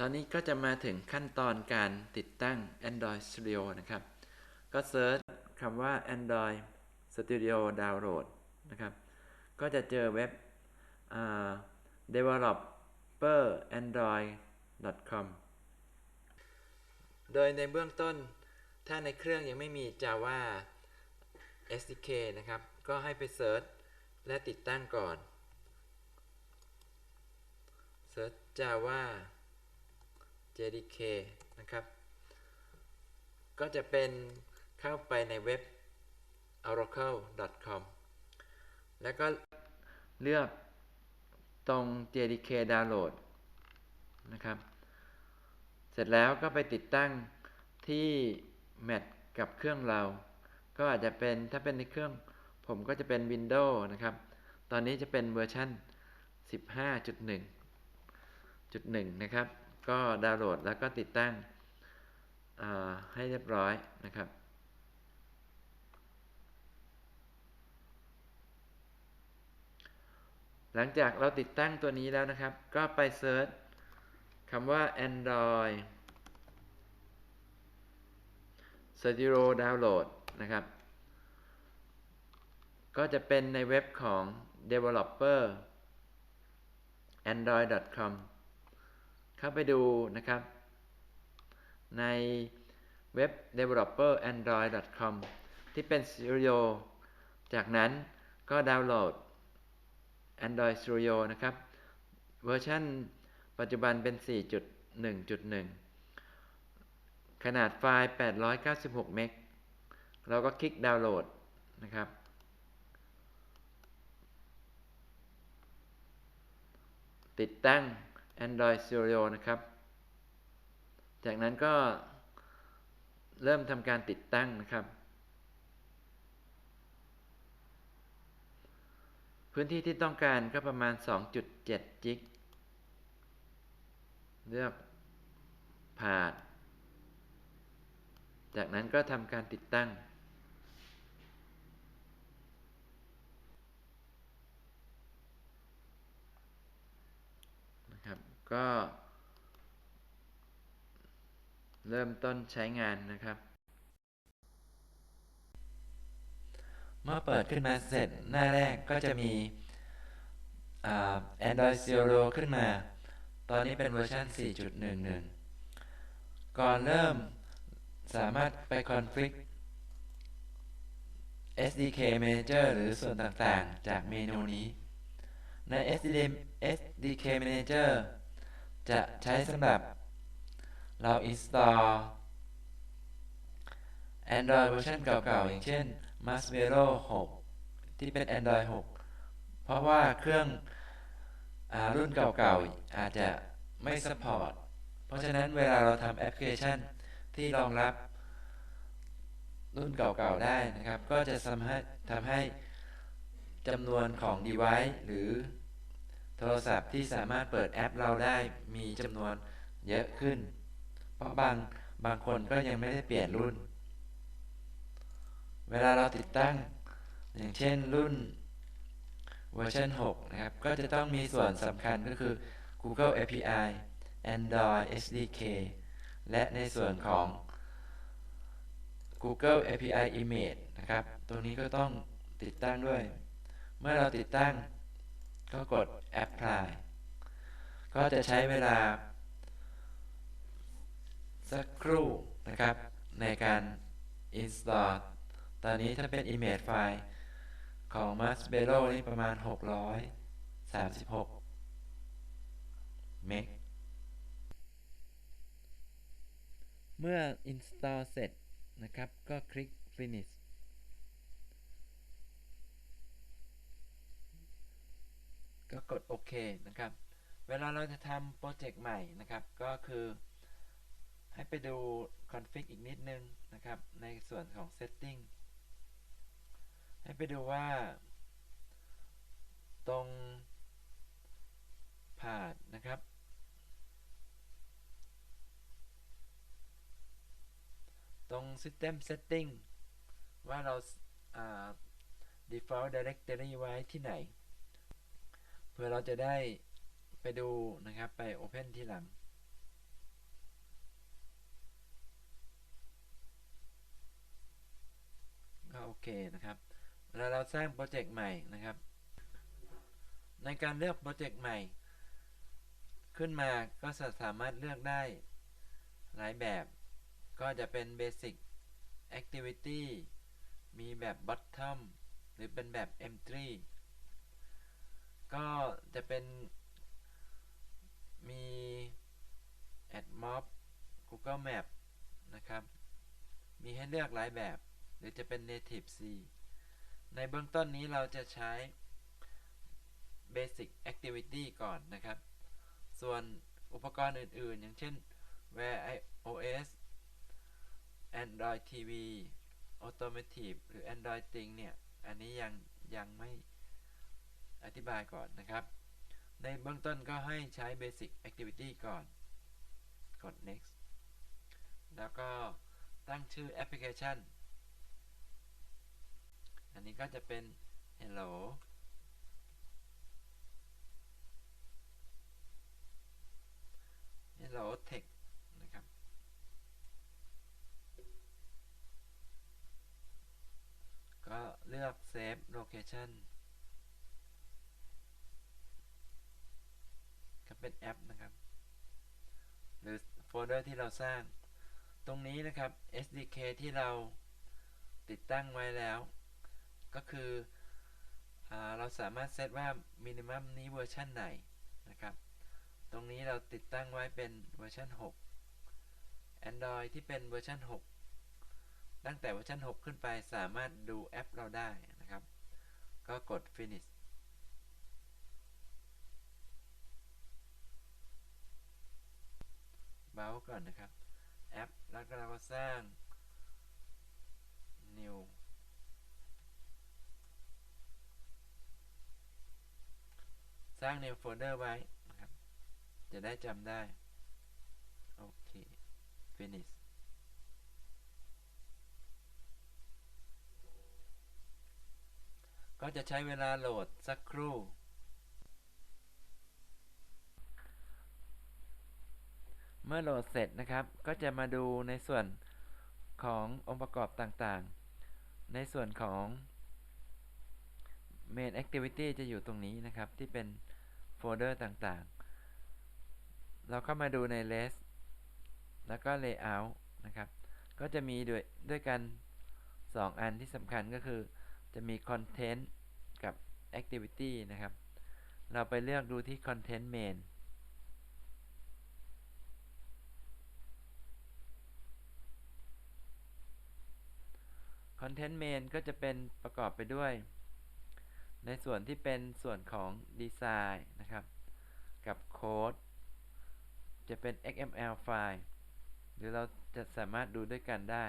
ตอนนี้ก็จะมาถึงขั้นตอนการติดตั้ง Android Studio นะครับ ก็เซิร์ชคำว่า Android Studio Download นะครับ ก็จะเจอเว็บ developerandroid.com โดยในเบื้องต้น ถ้าในเครื่องยังไม่มี Java SDK นะครับ ก็ให้ไปเซิร์ชและติดตั้งก่อน เซิร์ช Java JDK นะครับ ก็จะเป็นเข้าไปในเว็บ oracle.com แล้วก็เลือกตรง JDK Download นะครับ เสร็จแล้วก็ไปติดตั้งที่แมทกับเครื่องเรา ก็อาจจะเป็นถ้าเป็นในเครื่องผมก็จะเป็น Windows นะครับ ตอนนี้จะเป็นเวอร์ชัน15.1.1 นะครับ ก็ดาวน์โหลดแล้วก็ติดตั้งให้เรียบร้อยนะครับหลังจากเราติดตั้งตัวนี้แล้วนะครับ ก็ไปเซิร์ชคำว่า Android Studio Download นะครับ ก็จะเป็นในเว็บของ developer android.com เข้าไปดูนะครับ ในเว็บ developer android.com ที่เป็น Studio จากนั้นก็ดาวน์โหลด Android Studio นะครับ เวอร์ชันปัจจุบันเป็น 4.1.1 ขนาดไฟล์ 896 เมก เราก็คลิกดาวน์โหลดนะครับ ติดตั้ง Android Studio นะครับ จากนั้นก็เริ่มทำการติดตั้งนะครับ พื้นที่ที่ต้องการก็ประมาณ 2.7 จิก เลือกผ่าน จากนั้นก็ทำการติดตั้งนะครับ ก็ เริ่มต้นใช้งานนะครับ เมื่อเปิดขึ้นมาเสร็จหน้าแรกก็จะมี Android Studio ขึ้นมา ตอนนี้เป็นเวอร์ชัน4.11 ก่อนเริ่มสามารถไปคอนฟิก SDK Manager หรือส่วนต่างๆ จากเมนูนี้ ใน SDK Manager จะใช้สำหรับเรา install Android เวอร์ชันเก่าๆ อย่างเช่น Marshmallow 6 ที่เป็น Android 6 เพราะว่าเครื่องอรุ่นเก่าๆ อาจจะไม่ support เพราะฉะนั้นเวลาเราทำแอปพลิเคชันที่รองรับรุ่นเก่าๆ ได้นะครับ ก็จะทำให้ทำให้จำนวนของ device หรือ โทรศัพท์ที่สามารถเปิดแอปเราได้มีจำนวนเยอะขึ้น เพราะบางบางคนก็ยังไม่ได้เปลี่ยนรุ่น เวลาเราติดตั้ง อย่างเช่นรุ่นเวอร์ชัน6นะครับ ก็จะต้องมีส่วนสำคัญก็คือ Google API Android SDK และในส่วนของ Google API Image นะครับ ตรงนี้ก็ต้องติดตั้งด้วย เมื่อเราติดตั้ง ก็กด apply ก็จะใช้เวลา สักครู่นะครับ ในการ install ตอนนี้ถ้าเป็น image file ของ Marshmallow นี่ประมาณ 636 เมกเมื่อ install เสร็จนะครับ ก็คลิก finish ก็กดโอเคนะครับ เวลาเราจะทำโปรเจกต์ใหม่นะครับ ก็คือ ให้ไปดู config อีกนิดนึงนะครับ ในส่วนของ setting ให้ไปดูว่า ตรงผ่านนะครับตรง system setting ว่าเรา default directory ไว้ที่ไหน เพื่อเราจะได้ไปดูนะครับไปโ Open ที่หลัง ก็โอเคนะครับเวลาเราสร้างโปรเจกต์ใหม่นะครับ ในการเลือกโปรเจกต์ใหม่ ขึ้นมาก็สามารถเลือกได้หลายแบบ ก็จะเป็น Basic Activity มีแบบ Bottom หรือเป็นแบบ Entry ก็จะเป็นมี AdMob Google Map นะครับ มีให้เลือกหลายแบบ หรือจะเป็น Native C ในเบื้องต้นนี้เราจะใช้ Basic Activity ก่อนนะครับ ส่วนอุปกรณ์อื่น ๆ อย่างเช่น Wear iOS Android TV Automotive หรือ Android Thing เนี่ย อันนี้ยังยังไม่ อธิบายก่อนนะครับ ในเบื้องต้นก็ให้ใช้ Basic Activity ก่อน กด next แล้วก็ตั้งชื่อแอปพลิเคชัน อันนี้ก็จะเป็น hello hello text นะครับ ก็เลือก save location เป็นแอปนะครับ หรือโฟลเดอร์ที่เราสร้าง ตรงนี้นะครับ SDK ที่เราติดตั้งไว้แล้ว ก็คืออเราสามารถเซตว่า minimum นี้เวอร์ชันไหนนะครับ ตรงนี้เราติดตั้งไว้เป็นเวอร์ชัน 6 Android ที่เป็นเวอร์ชัน 6 ตั้งแต่เวอร์ชัน 6 ขึ้นไปสามารถดูแอปเราได้นะครับ ก็กด finish เบราว์ก่อนนะครับแอปแล้วก็เราก็สร้าง new สร้าง new folder ไว้นะครับ จะได้จำได้ โอเค finish ก็จะใช้เวลาโหลดสักครู่ เมื่อโหลดเสร็จนะครับ ก็จะมาดูในส่วนขององค์ประกอบต่างๆ ในส่วนของ Main Activity จะอยู่ตรงนี้นะครับ ที่เป็นโฟลเดอร์ต่างๆ เราเข้ามาดูใน List แล้วก็ Layout นะครับ ก็จะมีด้วยด้วยกัน 2 อันที่สำคัญก็คือจะมี Content กับ Activity นะครับ เราไปเลือกดูที่ Content Main Content Main ก็จะเป็นประกอบไปด้วย ในส่วนที่เป็นส่วนของดีไซน์นะครับ กับโค้ดจะเป็น XML ไฟล์หรือเราจะสามารถดูด้วยกันได้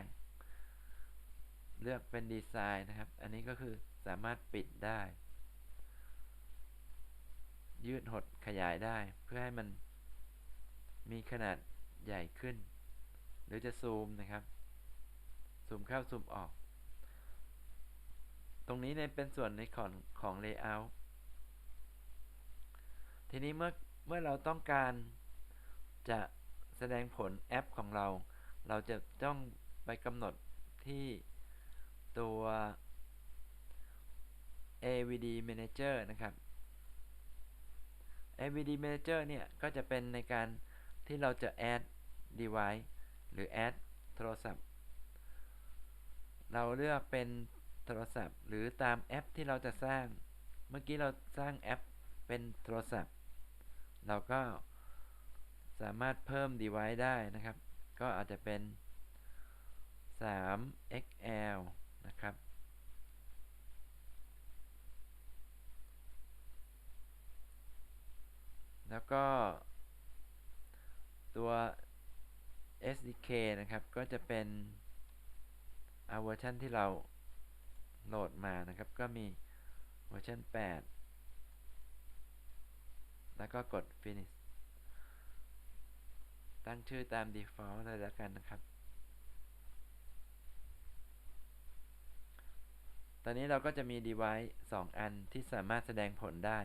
เลือกเป็นดีไซน์นะครับ อันนี้ก็คือสามารถปิดได้ ยืดหดขยายได้เพื่อให้มันมีขนาดใหญ่ขึ้น หรือจะซูมนะครับ ซูมเข้าซูมออก ตรงนี้เนี่ยเป็นส่วนในของของ Layout ทีนี้เมื่อเมื่อเราต้องการจะแสดงผลแอปของเรา เราจะต้องไปกำหนดที่ตัว AVD Manager นะครับ AVD Manager เนี่ย ก็จะเป็นในการที่เราจะ add device หรือ add โทรศัพท์ เราเลือกเป็น โทรศัพท์ หรือตามแอปที่เราจะสร้าง เมื่อกี้เราสร้างแอปเป็นโทรศัพท์ เราก็สามารถเพิ่ม device ได้นะครับ ก็อาจจะเป็น 3XL นะครับ แล้วก็ ตัว SDK นะครับ ก็จะเป็นเอาเวอร์ชันที่เรา โหลดมานะครับ ก็มีเวอร์ชัน8 แล้วก็กด finish ตั้งชื่อตาม default เลยแล้วกันนะครับ ตอนนี้เราก็จะมี device 2 อันที่สามารถแสดงผลได้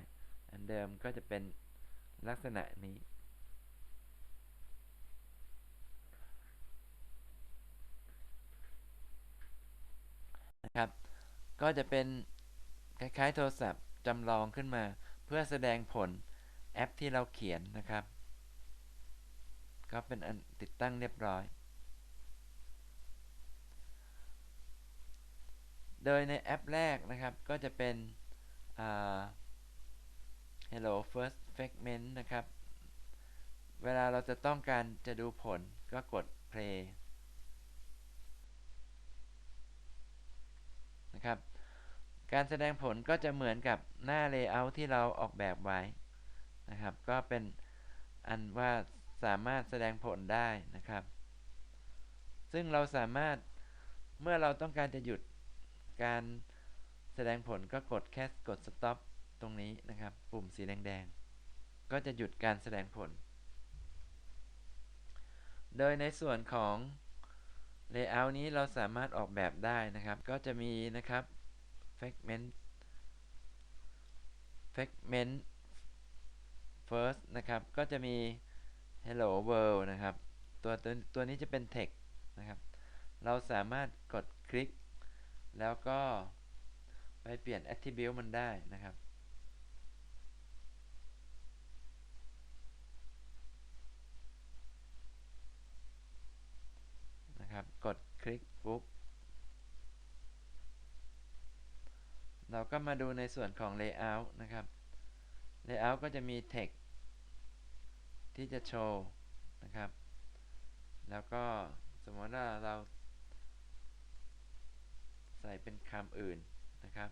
อันเดิมก็จะเป็นลักษณะนี้นะครับ ก็จะเป็นคล้ายๆโทรศัพท์จำลองขึ้นมา เพื่อแสดงผลแอปที่เราเขียนนะครับ ก็เป็นอันติดตั้งเรียบร้อย โดยในแอปแรกนะครับ ก็จะเป็น Hello First Fragment นะครับ เวลาเราจะต้องการจะดูผลก็กด play นะครับ การแสดงผลก็จะเหมือนกับหน้า layout ที่เราออกแบบไว้นะครับ ก็เป็นอันว่าสามารถแสดงผลได้นะครับ ซึ่งเราสามารถเมื่อเราต้องการจะหยุดการแสดงผลก็กดแค่กด stop ตรงนี้นะครับ ปุ่มสีแดงๆ ก็จะหยุดการแสดงผล โดยในส่วนของ layout นี้เราสามารถออกแบบได้นะครับ ก็จะมีนะครับ fragment fragment first นะครับ ก็จะมี hello world นะครับ ตัวตัวตัวนี้จะเป็น text นะครับ เราสามารถกดคลิก แล้วก็ไปเปลี่ยน attribute มันได้นะครับ นะครับ กดคลิกปุ๊บ เราก็มาดูในส่วนของ layout นะครับ layout ก็จะมี text ที่จะโชว์นะครับ แล้วก็สมมติว่าเรา ใส่เป็นคำอื่นนะครับ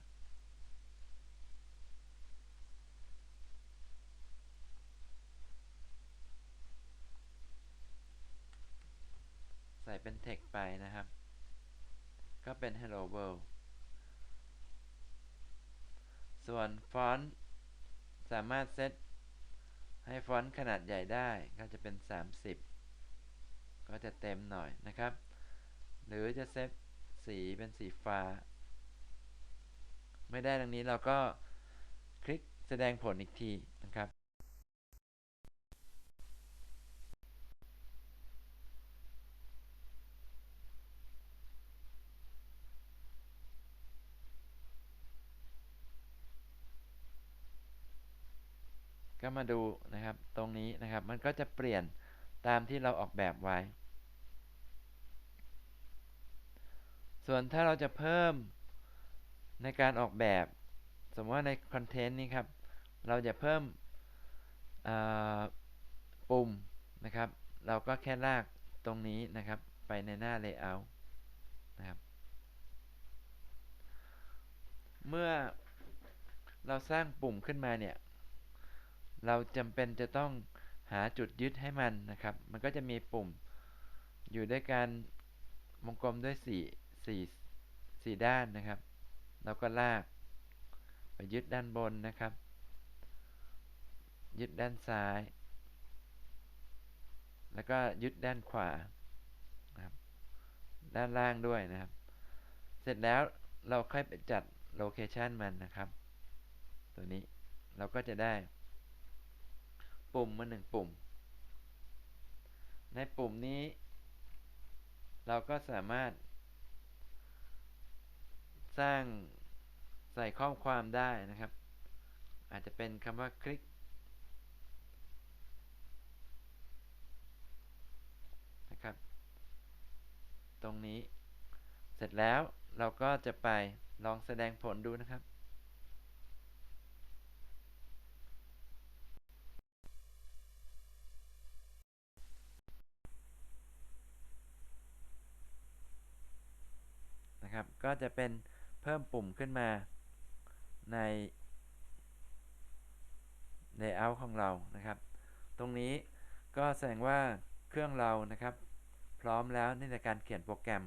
เป็น text ไปนะครับ ก็เป็น hello world ส่วนฟอนต์สามารถเซตให้ฟอนต์ขนาดใหญ่ได้ก็จะเป็น 30 ก็จะเต็มหน่อยนะครับ หรือจะเซตสีเป็นสีฟ้า ไม่ได้ดังนี้เราก็คลิกแสดงผลอีกทีนะครับ ก็มาดูนะครับตรงนี้นะครับมันก็จะเปลี่ยนตามที่เราออกแบบไว้ ส่วนถ้าเราจะเพิ่มในการออกแบบ สมมติว่าในคอนเทนต์นี้ครับ เราจะเพิ่มปุ่มนะครับ เราก็แค่ลากตรงนี้นะครับ ไปในหน้า Layout นะครับ เมื่อเราสร้างปุ่มขึ้นมาเนี่ย เราจำเป็นจะต้องหาจุดยึดให้มันนะครับ มันก็จะมีปุ่มอยู่ด้วยการวงกลมด้วย4 4 4ด้านนะครับเราก็ลากไปยึดด้านบนนะครับ ยึดด้านซ้าย แล้วก็ยึดด้านขวานะครับด้านล่างด้วยนะครับ เสร็จแล้วเราค่อยไปจัดโลเคชันมันนะครับ ตัวนี้เราก็จะได้ ปุ่มมาหนึ่งปุ่ม ในปุ่มนี้ เราก็สามารถ สร้างใส่ข้อความได้นะครับ อาจจะเป็นคำว่าคลิก นะครับ ตรงนี้ เสร็จแล้วเราก็จะไปลองแสดงผลดูนะครับนะครับ ก็จะเป็นเพิ่มปุ่มขึ้นมาใน layout ของเรานะครับ ตรงนี้ก็แสดงว่าเครื่องเรานะครับ พร้อมแล้วในการเขียนโปรแกรม